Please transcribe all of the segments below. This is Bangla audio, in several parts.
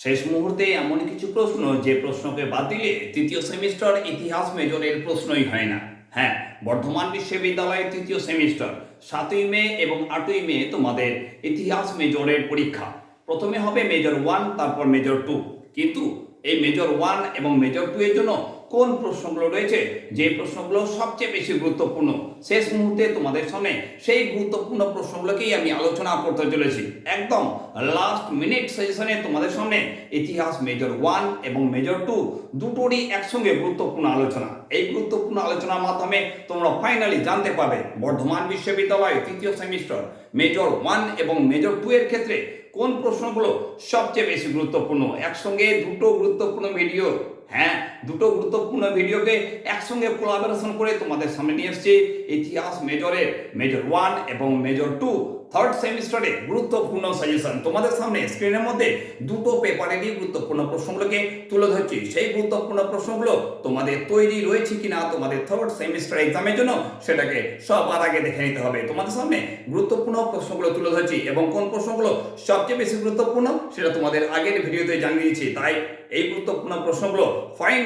শেষ মুহূর্তে এমন কিছু প্রশ্ন যে প্রশ্নকে বাদ দিলে তৃতীয় সেমিস্টার ইতিহাস মেজরের প্রশ্নই হয় না। হ্যাঁ বর্ধমান বিশ্ববিদ্যালয়ের তৃতীয় সেমিস্টার, সাতই মে এবং আটই মে তোমাদের ইতিহাস মেজরের পরীক্ষা। প্রথমে হবে মেজর ওয়ান, তারপর মেজর টু। কিন্তু এই মেজর ওয়ান এবং মেজর টু এর জন্য কোন প্রশ্নগুলো রয়েছে? যে প্রশ্নগুলো সবচেয়ে বেশি গুরুত্বপূর্ণ। শেষ মুহূর্তে তোমাদের সামনে সেই গুরুত্বপূর্ণ প্রশ্নগুলোকেই আমি আলোচনা করতে চলেছি। একদম লাস্ট মিনিট সেশনে তোমাদের সামনে ইতিহাস মেজর ওয়ান এবং মেজর টু দুটোরই একসঙ্গে গুরুত্বপূর্ণ আলোচনা। এই গুরুত্বপূর্ণ আলোচনার মাধ্যমে তোমরা ফাইনালি জানতে পারবে বর্ধমান বিশ্ববিদ্যালয় তৃতীয় সেমিস্টার মেজর ওয়ান এবং মেজর টু এর ক্ষেত্রে কোন প্রশ্নগুলো সবচেয়ে বেশি গুরুত্বপূর্ণ? একসঙ্গে দুটো গুরুত্বপূর্ণ ভিডিও হ্যাঁ দুটো গুরুত্বপূর্ণ ভিডিওকে একসঙ্গে কোলাবোরেশন করে তোমাদের সামনে নিয়ে এসেছি। ইতিহাস মেজরের মেজর ওয়ান এবং মেজর টু থার্ড সেমিস্টারে গুরুত্বপূর্ণ সাজেশন তোমাদের সামনে স্ক্রিনের মধ্যে দুটো পেপারেরই গুরুত্বপূর্ণ প্রশ্নগুলোকে তুলে ধরছি। সেই গুরুত্বপূর্ণ প্রশ্নগুলো তোমাদের তৈরি রয়েছে কিনা তোমাদের থার্ড সেমিস্টার এক্সামের জন্য সেটাকে সবার আগে দেখে নিতে হবে। তোমাদের সামনে গুরুত্বপূর্ণ প্রশ্নগুলো তুলে ধরছি এবং কোন প্রশ্নগুলো সবচেয়ে বেশি গুরুত্বপূর্ণ সেটা তোমাদের আগের ভিডিওতে জানিয়ে দিয়েছি। তাই এই গুরুত্বপূর্ণ প্রশ্নগুলো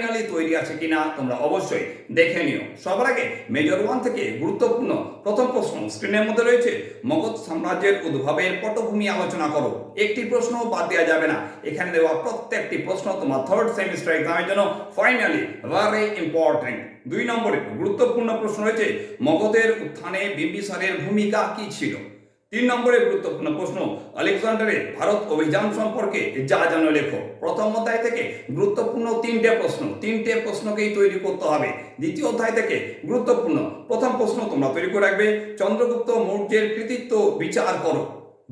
ফাইনালি তৈরি আছে কিনা তোমরা অবশ্যই দেখে নিও। সবার আগে মেজর ওয়ান থেকে গুরুত্বপূর্ণ প্রথম প্রশ্ন স্ক্রিনের মধ্যে রয়েছে, মগধ সাম্রাজ্যের উদ্ভাবের পটভূমি আলোচনা করো। একটি প্রশ্ন বাদ দেওয়া যাবে না। এখানে দেওয়া প্রত্যেকটি প্রশ্ন তোমার থার্ড সেমিস্টার এক্সামের জন্য ফাইনালি ভেরি ইম্পর্টেন্ট দুই নম্বরে গুরুত্বপূর্ণ প্রশ্ন রয়েছে, মগধের উত্থানে বিম্বিসারের ভূমিকা কি ছিল? তিন নম্বরে গুরুত্বপূর্ণ প্রশ্ন, আলেকজান্ডারের ভারত অভিযান সম্পর্কে যা জানো লেখো। প্রথম অধ্যায় থেকে গুরুত্বপূর্ণ তিনটে প্রশ্ন, তিনটে প্রশ্নকেই তৈরি করতে হবে। দ্বিতীয় অধ্যায় থেকে গুরুত্বপূর্ণ, প্রথম প্রশ্ন তোমরা তৈরি করে রাখবে, চন্দ্রগুপ্ত মৌর্যের কৃতিত্ব বিচার করো।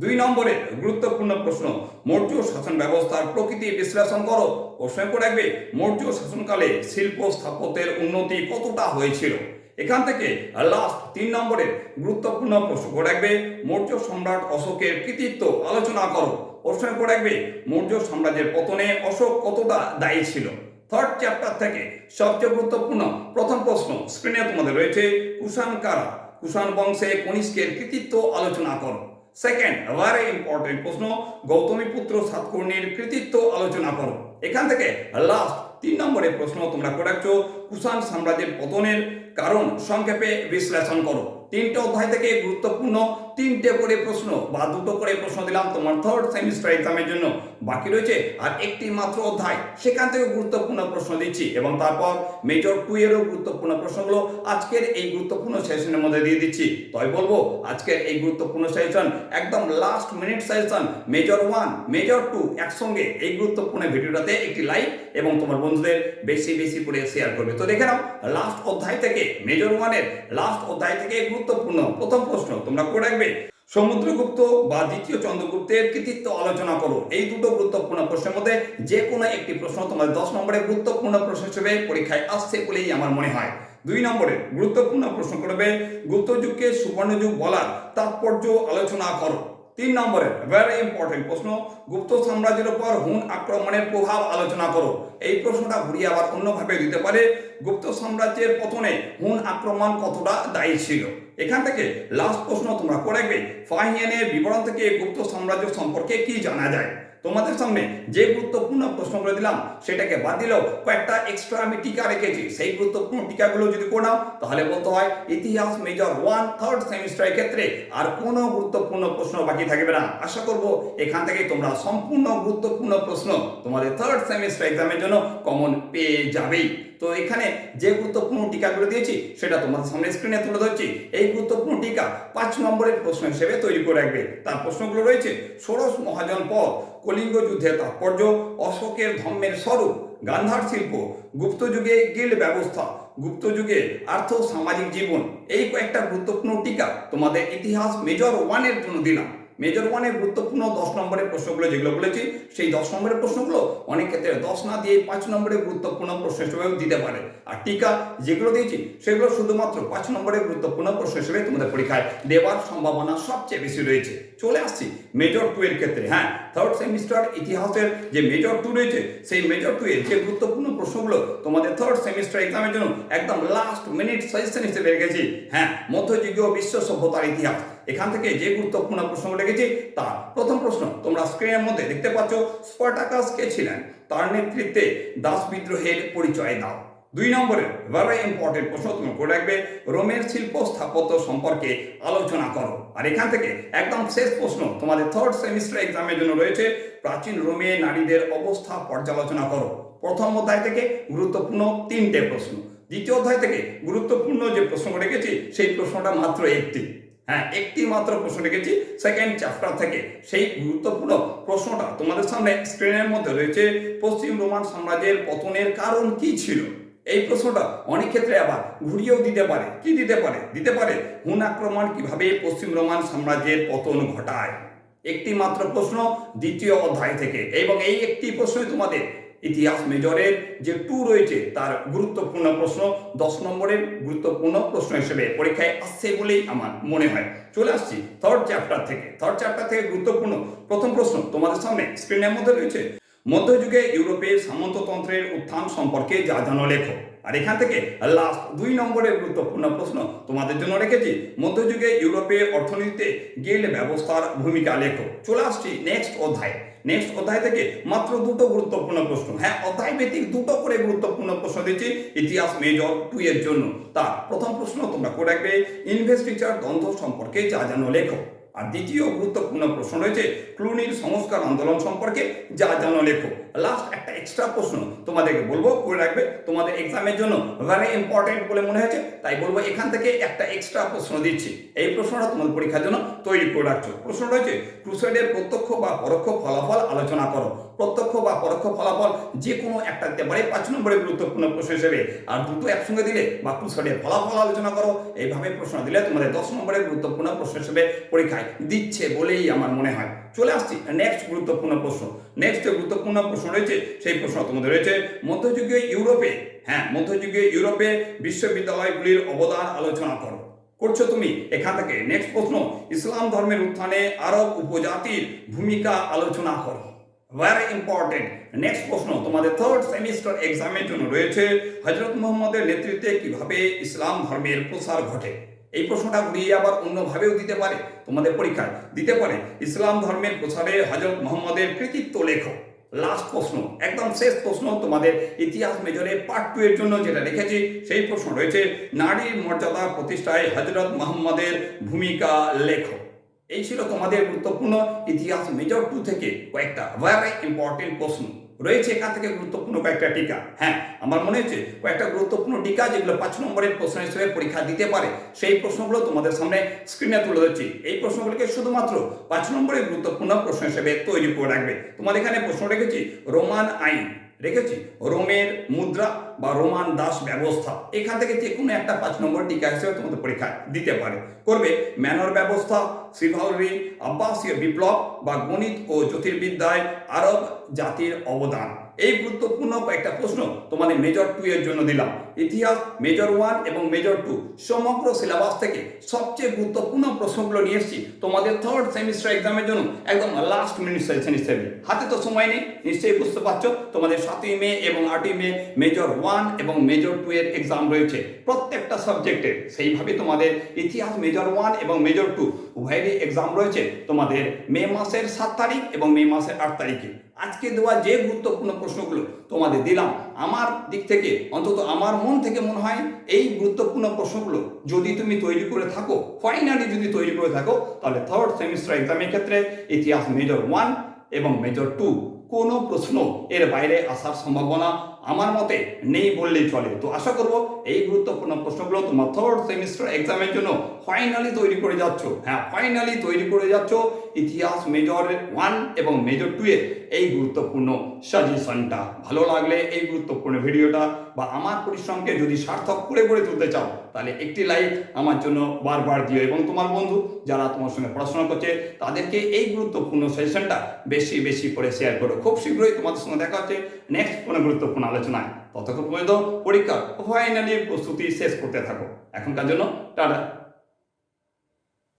দুই নম্বরের গুরুত্বপূর্ণ প্রশ্ন, মৌর্য শাসন ব্যবস্থার প্রকৃতি বিশ্লেষণ করো। প্রশ্ন করে রাখবে, মৌর্য শাসনকালে শিল্প স্থাপত্যের উন্নতি কতটা হয়েছিল? এখান থেকে লাস্ট তিন নম্বরে গুরুত্বপূর্ণ প্রশ্ন করে রাখবে, মৌর্য সম্রাট অশোকের কৃতিত্ব আলোচনা করো। প্রশ্ন করে রাখবে, মৌর্য সাম্রাজ্যের পতনে অশোক কতটা দায়ী ছিল? থার্ড চ্যাপ্টার থেকে সবচেয়ে গুরুত্বপূর্ণ প্রথম প্রশ্ন স্ক্রিনে তোমাদের রয়েছে, কুষাণ কারা? কুষাণ বংশে কনিষ্কের কৃতিত্ব আলোচনা করো। সেকেন্ড ভেরি ইম্পর্টেন্ট প্রশ্ন, গৌতমী পুত্র সাতকর্ণীর কৃতিত্ব আলোচনা করো। এখান থেকে লাস্ট তিন নম্বরে প্রশ্ন, তোমরা করে রাখছো কুষাণ সাম্রাজ্যের পতনের কারণ সংক্ষেপে বিশ্লেষণ করো। তিনটে অধ্যায় থেকে গুরুত্বপূর্ণ তিনটে করে প্রশ্ন বা দুটো করে প্রশ্ন দিলাম, তোমার থার্ড সেমিস্টার এক্সামের জন্য বাকি রয়েছে। আর একটি মাত্র অধ্যায়, সেখান থেকে গুরুত্বপূর্ণ প্রশ্ন দিচ্ছি এবং তারপর মেজর টু এরও গুরুত্বপূর্ণ প্রশ্নগুলো আজকের এই গুরুত্বপূর্ণ সেশনের মধ্যে দিয়ে দিচ্ছি। তাই বলব, আজকের এই গুরুত্বপূর্ণ সেশন একদম last minute session major one major two একসঙ্গে এই গুরুত্বপূর্ণ ভিডিওটাতে একটি লাইক এবং তোমার বন্ধুদের বেশি বেশি করে শেয়ার করবে। তো দেখে নাও লাস্ট অধ্যায় থেকে মেজর ওয়ানের লাস্ট অধ্যায় থেকে গুরুত্বপূর্ণ প্রথম প্রশ্ন, তোমরা করে রাখবে। সমুদ্রগুপ্ত বা দ্বিতীয় চন্দ্রগুপ্তের কৃতিত্ব আলোচনা করো। এই দুটো গুরুত্বপূর্ণ প্রশ্নের মধ্যে যে কোনো একটি প্রশ্ন তোমাদের দশ নম্বরে গুরুত্বপূর্ণ প্রশ্ন হিসেবে পরীক্ষায় আসছে বলেই আমার মনে হয়। দুই নম্বরে গুরুত্বপূর্ণ প্রশ্ন করবে গুপ্ত যুগকে সুবর্ণযুগ বলার তাৎপর্য আলোচনা করো। তিন নম্বরে ভেরি ইম্পর্টেন্ট প্রশ্ন, গুপ্ত সাম্রাজ্যের উপর হুন আক্রমণের প্রভাব আলোচনা করো। এই প্রশ্নটা ঘুরিয়ে আবার অন্যভাবে দিতে পারে। গুপ্ত সাম্রাজ্যের পতনে হুন আক্রমণ কতটা দায়ী ছিল? এখান থেকে লাস্ট প্রশ্ন তোমরা করে ফাহিয়ানের বিবরণ থেকে গুপ্ত সাম্রাজ্য সম্পর্কে কি জানা যায়? তোমাদের সামনে যে গুরুত্বপূর্ণ প্রশ্নগুলো দিলাম, সেটাকে বাদ দিলেও কয়েকটা এক্সট্রা আমি টিকা রেখেছি। সেই গুরুত্বপূর্ণ টিকাগুলো যদি নাও, তাহলে বলতে হয় ইতিহাস মেজর ওয়ান থার্ড সেমিস্টারের ক্ষেত্রে আর কোনো গুরুত্বপূর্ণ প্রশ্ন বাকি থাকবে না। আশা করব এখান থেকে তোমরা সম্পূর্ণ গুরুত্বপূর্ণ প্রশ্ন তোমাদের থার্ড সেমিস্টার এক্সামের জন্য কমন পেয়ে যাবেই। তো এখানে যে গুরুত্বপূর্ণ টিকাগুলো দিয়েছি, সেটা তোমাদের সামনে স্ক্রিনে তুলে ধরছি। এই গুরুত্বপূর্ণ টিকা পাঁচ নম্বরের প্রশ্ন হিসেবে তৈরি করে রাখবে। তার প্রশ্নগুলো রয়েছে, ষোড়শ মহাজন পদ, কলিঙ্গ যুদ্ধের তাৎপর্য, অশোকের ধর্মের স্বরূপ, গান্ধার শিল্প, গুপ্ত যুগে গিল্ড ব্যবস্থা, গুপ্ত যুগে আর্থ সামাজিক জীবন। এই কয়েকটা গুরুত্বপূর্ণ টিকা তোমাদের ইতিহাস মেজর ওয়ানের জন্য দিলাম। মেজর ওয়ানের গুরুত্বপূর্ণ দশ নম্বরের প্রশ্নগুলো যেগুলো বলেছি, সেই দশ নম্বরের প্রশ্নগুলো অনেক ক্ষেত্রে দশ না দিয়ে পাঁচ নম্বরের গুরুত্বপূর্ণ প্রশ্ন হিসেবেও দিতে পারে। আর টিকা যেগুলো দিয়েছি, সেগুলো শুধুমাত্র পাঁচ নম্বরের গুরুত্বপূর্ণ প্রশ্ন হিসেবে তোমাদের পরীক্ষায় দেওয়ার সম্ভাবনা সবচেয়ে বেশি রয়েছে। চলে আসছি মেজর টু এর ক্ষেত্রে হ্যাঁ থার্ড সেমিস্টার ইতিহাসের যে মেজর টু রয়েছে, সেই মেজর টু এর যে গুরুত্বপূর্ণ প্রশ্নগুলো তোমাদের থার্ড সেমিস্টার এক্সামের জন্য একদম লাস্ট মিনিট সাজেশন হিসেবে রেখেছি। হ্যাঁ মধ্যযুগীয় বিশ্ব সভ্যতার ইতিহাস। এখান থেকে যে গুরুত্বপূর্ণ প্রশ্ন লিখেছি তা প্রথম প্রশ্ন, তোমরা স্ক্রিনের মধ্যে দেখতে পাচ্ছ স্পার্টাকাস কে ছিলেন? তার নেতৃত্বে দাস বিদ্রোহের পরিচয় দাও। দুই নম্বরের ভেরি ইম্পর্টেন্ট প্রশ্ন তুমি করে রাখবে, রোমের শিল্প স্থাপত্য সম্পর্কে আলোচনা করো। আর এখান থেকে একদম শেষ প্রশ্ন, তোমাদের থার্ড সেমিস্টার এক্সামের জন্য রয়েছে, প্রাচীন রোমে নারীদের অবস্থা পর্যালোচনা করো। প্রথম অধ্যায় থেকে গুরুত্বপূর্ণ তিনটে প্রশ্ন, দ্বিতীয় অধ্যায় থেকে গুরুত্বপূর্ণ যে প্রশ্ন রেখেছি সেই প্রশ্নটা মাত্র একটি। হ্যাঁ একটি মাত্র প্রশ্ন রেখেছি সেকেন্ড চ্যাপ্টার থেকে। সেই গুরুত্বপূর্ণ প্রশ্নটা তোমাদের সামনে স্ক্রিনের মধ্যে রয়েছে, পশ্চিম রোমান সাম্রাজ্যের পতনের কারণ কি ছিল? এই প্রশ্নটা অনেক ক্ষেত্রে আবার ঘুরিয়েও দিতে পারে। কি দিতে পারে? দিতে পারে হুন আক্রমণ কীভাবে পশ্চিম রোমান সাম্রাজ্যের পতন ঘটায়? একটি মাত্র প্রশ্ন দ্বিতীয় অধ্যায় থেকে। এবং এই একটি প্রশ্নই তোমাদের ইতিহাস মেজরের যে টু রয়েছে, তার গুরুত্বপূর্ণ প্রশ্ন, দশ নম্বরের গুরুত্বপূর্ণ প্রশ্ন হিসেবে পরীক্ষায় আসছে বলেই আমার মনে হয়। চলে আসছি থার্ড চ্যাপ্টার থেকে। থার্ড চ্যাপ্টার থেকে গুরুত্বপূর্ণ প্রথম প্রশ্ন তোমাদের সামনে স্ক্রিনের মধ্যে রয়েছে। মধ্যযুগে ইউরোপে সামন্ততন্ত্রের উত্থান সম্পর্কে যা জানো লেখো। আর এখান থেকে লাস্ট দুই নম্বরের গুরুত্বপূর্ণ প্রশ্ন তোমাদের জন্য রেখেছি। মধ্যযুগে ইউরোপে অর্থনীতিতে গিল্ড ব্যবস্থার ভূমিকা লেখো। চলে আসছি নেক্সট অধ্যায়। নেক্সট অধ্যায় থেকে মাত্র দুটো গুরুত্বপূর্ণ প্রশ্ন। হ্যাঁ অধ্যায় ভিত্তিক দুটো করে গুরুত্বপূর্ণ প্রশ্ন দিচ্ছি ইতিহাস মেজর টু এর জন্য। তার প্রথম প্রশ্ন তোমরা করে রাখবে। ইনভেস্টিচার দ্বন্দ্ব সম্পর্কে যা জানো লেখো। আর দ্বিতীয় গুরুত্বপূর্ণ প্রশ্ন রয়েছে ক্লুনির সংস্কার আন্দোলন সম্পর্কে, যা জানো লেখো। লাস্ট একটা এক্সট্রা প্রশ্ন তোমাদেরকে বলব, করে রাখবে। তোমাদের এক্সামের জন্য ভেরি ইম্পর্টেন্ট বলে মনে হয়েছে, তাই বলব এখান থেকে একটা এক্সট্রা প্রশ্ন দিচ্ছি। এই প্রশ্নটা তোমাদের পরীক্ষার জন্য তৈরি করে রাখছো। প্রশ্ন রয়েছে ক্রুসাইডের প্রত্যক্ষ বা পরোক্ষ ফলাফল আলোচনা করো। প্রত্যক্ষ বা পরোক্ষ ফলাফল যে কোনো একটা দিতে পারে, পাঁচ নম্বরের গুরুত্বপূর্ণ প্রশ্ন হিসেবে। আর দুটো একসঙ্গে দিলে বা ক্রুসাইডের ফলাফল আলোচনা করো, এইভাবে প্রশ্ন দিলে তোমাদের দশ নম্বরের গুরুত্বপূর্ণ প্রশ্ন হিসেবে পরীক্ষায় দিচ্ছে বলেই আমার মনে হয়। চলে আসছি নেক্সট গুরুত্বপূর্ণ প্রশ্ন। নেক্সট যে গুরুত্বপূর্ণ প্রশ্ন রয়েছে, সেই প্রশ্ন তোমাদের রয়েছে, মধ্যযুগীয় ইউরোপে হ্যাঁ মধ্যযুগীয় ইউরোপে বিশ্ববিদ্যালয়গুলির অবদান আলোচনা করো। করছ তুমি? এখান থেকে নেক্সট প্রশ্ন, ইসলাম ধর্মের উত্থানে আরব উপজাতির ভূমিকা আলোচনা করো। ভেরি ইম্পর্টেন্ট নেক্সট প্রশ্ন, তোমাদের থার্ড সেমিস্টার এক্সামের জন্য রয়েছে হজরত মোহাম্মদের নেতৃত্বে কীভাবে ইসলাম ধর্মের প্রসার ঘটে? এই প্রশ্নটা ঘুরিয়ে আবার অন্যভাবেও দিতে পারে, তোমাদের পরীক্ষায় দিতে পারে। ইসলাম ধর্মের প্রসারে হজরত মোহাম্মদের কৃতিত্ব লেখো লাস্ট প্রশ্ন, একদম শেষ প্রশ্ন তোমাদের ইতিহাস মেজরে পার্ট টু এর জন্য যেটা রেখেছি সেই প্রশ্ন রয়েছে, নারীর মর্যাদা প্রতিষ্ঠায় হজরত মোহাম্মদের ভূমিকা লেখো এই ছিল তোমাদের গুরুত্বপূর্ণ ইতিহাস মেজর টু থেকে কয়েকটা ভেরি ইম্পর্টেন্ট প্রশ্ন। রয়েছে এখান থেকে গুরুত্বপূর্ণ কয়েকটা টিকা। হ্যাঁ আমার মনে হচ্ছে কয়েকটা গুরুত্বপূর্ণ টিকা যেগুলো পাঁচ নম্বরের প্রশ্ন হিসেবে পরীক্ষা দিতে পারে, সেই প্রশ্নগুলো তোমাদের সামনে স্ক্রিনে তুলে ধরছি। এই প্রশ্নগুলোকে শুধুমাত্র পাঁচ নম্বরের গুরুত্বপূর্ণ প্রশ্ন হিসেবে তৈরি করে রাখবে। তোমাদের এখানে প্রশ্ন রেখেছি, রোমান আইন। রেখেছি রোমের মুদ্রা বা রোমান দাস ব্যবস্থা। এখান থেকে যে কোনো একটা পাঁচ নম্বর টিকা হিসেবে তোমাদের পরীক্ষা দিতে পারে। করবে ম্যানর ব্যবস্থা সিভালরি আব্বাসীয় বিপ্লব বা গণিত ও জ্যোতির্বিদ্যায় আরব জাতির অবদান। এই গুরুত্বপূর্ণ কয়েকটা প্রশ্ন তোমাদের মেজর টু এর জন্য দিলাম। ইতিহাস মেজর ওয়ান এবং মেজর টু সমগ্র সিলেবাস থেকে সবচেয়ে গুরুত্বপূর্ণ প্রশ্নগুলো নিয়ে এসেছি। তোমাদের থার্ড সেমিস্টার এক্সামের জন্য একদম লাস্ট মিনিট সেশন হিসেবে হাতে তো সময় নেই, নিশ্চয়ই বুঝতে পারছ। তোমাদের সাতই মে এবং আটই মে মেজর ওয়ান এবং মেজর টু এর এক্সাম রয়েছে প্রত্যেকটা সাবজেক্টের সেইভাবে তোমাদের ইতিহাস মেজর ওয়ান এবং মেজর টু উভয়েরই এক্সাম রয়েছে তোমাদের মে মাসের সাত তারিখ এবং মে মাসের আট তারিখে। আজকে দেওয়া যে গুরুত্বপূর্ণ প্রশ্নগুলো তোমাদের দিলাম, আমার দিক থেকে, অন্তত আমার মন থেকে মনে হয় এই গুরুত্বপূর্ণ প্রশ্নগুলো যদি তুমি তৈরি করে থাকো ফাইনালি যদি তৈরি করে থাকো, তাহলে থার্ড সেমিস্টার এক্সামের ক্ষেত্রে ইতিহাস মেজর ওয়ান এবং মেজর টু কোনো প্রশ্ন এর বাইরে আসার সম্ভাবনা আমার মতে নেই বললেই চলে। তো আশা করব এই গুরুত্বপূর্ণ প্রশ্নগুলো তোমার থার্ড সেমিস্টার এক্সামের জন্য ফাইনালি তৈরি করে যাচ্ছ। হ্যাঁ ফাইনালি তৈরি করে যাচ্ছ। ইতিহাস মেজর ওয়ান এবং মেজর টু এর এই গুরুত্বপূর্ণ সাজেশনটা ভালো লাগলে এই গুরুত্বপূর্ণ ভিডিওটা বা আমার পরিশ্রমকে যদি সার্থক করে গড়ে তুলতে চাও, তাহলে একটি লাইক আমার জন্য বারবার দিও। এবং তোমার বন্ধু যারা তোমার সঙ্গে পড়াশোনা করছে, তাদেরকে এই গুরুত্বপূর্ণ সেশনটা বেশি বেশি করে শেয়ার করো। খুব শীঘ্রই তোমাদের সঙ্গে দেখা হচ্ছে নেক্সট কোনো গুরুত্বপূর্ণ আলোচনায়। ততক্ষণ পর্যন্ত পরীক্ষা ফাইনালি প্রস্তুতি শেষ করতে থাকো। এখনকার জন্য টাটা।